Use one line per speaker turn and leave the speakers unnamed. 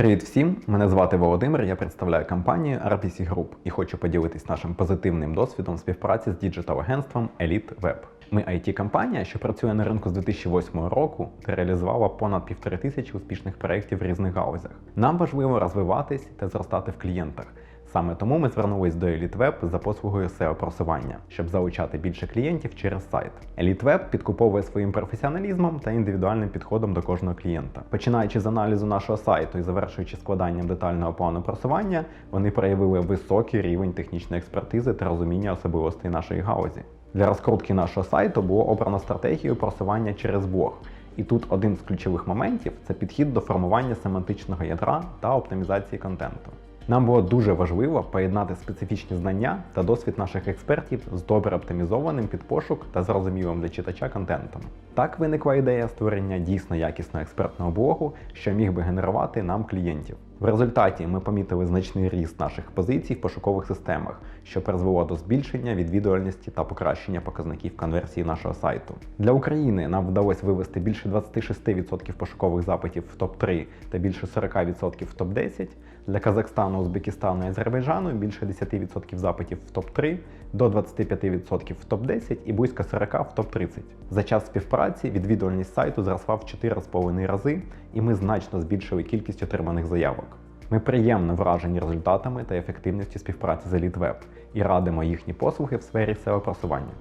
Привіт всім! Мене звати Володимир. Я представляю компанію RPC Group і хочу поділитись нашим позитивним досвідом співпраці з діджитал-агентством Elite Web. Ми it компанія що працює на ринку з 2008 року та реалізувала понад півтори тисячі успішних проєктів в різних галузях. Нам важливо розвиватись та зростати в клієнтах. Саме тому ми звернулись до EliteWeb за послугою SEO-просування, щоб залучати більше клієнтів через сайт. EliteWeb підкуповує своїм професіоналізмом та індивідуальним підходом до кожного клієнта. Починаючи з аналізу нашого сайту і завершуючи складанням детального плану просування, вони проявили високий рівень технічної експертизи та розуміння особливостей нашої галузі. Для розкрутки нашого сайту було обрано стратегію просування через блог. І тут один з ключових моментів це підхід до формування семантичного ядра та оптимізації контенту. Нам було дуже важливо поєднати специфічні знання та досвід наших експертів з добре оптимізованим під пошук та зрозумілим для читача контентом. Так виникла ідея створення дійсно якісного експертного блогу, що міг би генерувати нам клієнтів. В результаті ми помітили значний ріст наших позицій в пошукових системах, що призвело до збільшення відвідувальності та покращення показників конверсії нашого сайту. Для України нам вдалося вивести більше 26% пошукових запитів в топ-3 та більше 40% в топ-10. Для Казахстану, Узбекистану і Азербайджану більше 10% запитів в топ-3, до 25% в топ-10 і близько 40% в топ-30. За час співпраці відвідувальність сайту зросла в 4,5 рази, і ми значно збільшили кількість отриманих заявок. Ми приємно вражені результатами та ефективністю співпраці з EliteWeb і радимо їхні послуги в сфері SEO-просування.